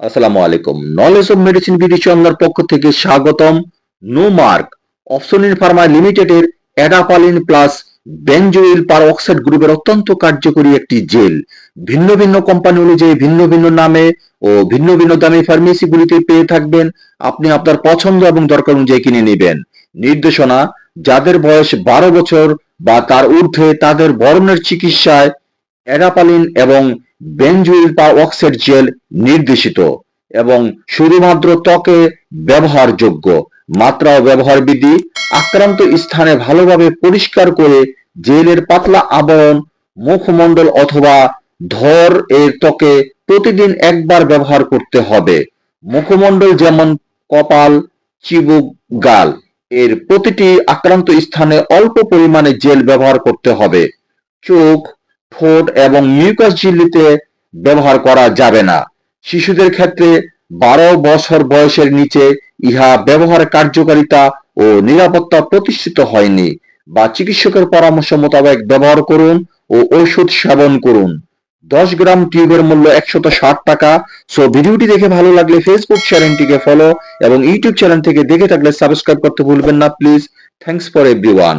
আসসালামু আলাইকুম। Knowledge of medicine BD চন্দ্রার পক্ষ থেকে স্বাগতম। নো মার্ক অপশনিন ফার্মা লিমিটেডের অ্যাডাপালিন প্লাস বেনজোইল পার অক্সাইড গ্রুপের অত্যন্ত কার্যকরী একটি জেল। ভিন্ন ভিন্ন কোম্পানি অনুযায়ী ভিন্ন ভিন্ন নামে ও ভিন্ন ভিন্ন দামে ফার্মেসিগুলিতে পেয়ে থাকবেন। আপনি আপনার পছন্দ এবং দরকার অনুযায়ী কিনে নেবেন। নির্দেশনা, যাদের বয়স বারো বছর বা তার ঊর্ধ্বে তাদের বরণের চিকিৎসায় অ্যাডাপালিন এবং বেনজুইল পার অক্সাইড জেল নির্দেশিত এবং শুধুমাত্র ত্বকে ব্যবহারযোগ্য। মাত্রা ও ব্যবহার বিধি আক্রান্ত স্থানে ভালোভাবে পরিষ্কার করে জেলের পাতলা আবরণ, মুখমণ্ডল অথবা ধর এর ত্বকে প্রতিদিন একবার ব্যবহার করতে হবে। মুখমণ্ডল যেমন কপাল, চিবুক, গাল, এর প্রতিটি আক্রান্ত স্থানে অল্প পরিমাণে জেল ব্যবহার করতে হবে। চোখ ঠোঁট এবং মিউকাস ঝিল্লিতে ব্যবহার করা যাবে না। শিশুদের ক্ষেত্রে বারো বছর বয়সের নিচে ইহা ব্যবহার কার্যকারিতা ও নিরাপত্তা প্রতিষ্ঠিত হয়নি বা চিকিৎসকের পরামর্শ মোতাবেক ব্যবহার করুন ও ঔষধ সেবন করুন। দশ গ্রাম টিউবের মূল্য একশত ষাট টাকা। সো ভিডিওটি দেখে ভালো লাগলে ফেসবুক চ্যানেলটিকে ফলো এবং ইউটিউব চ্যানেল থেকে দেখে থাকলে সাবস্ক্রাইব করতে ভুলবেন না। Please thanks for everyone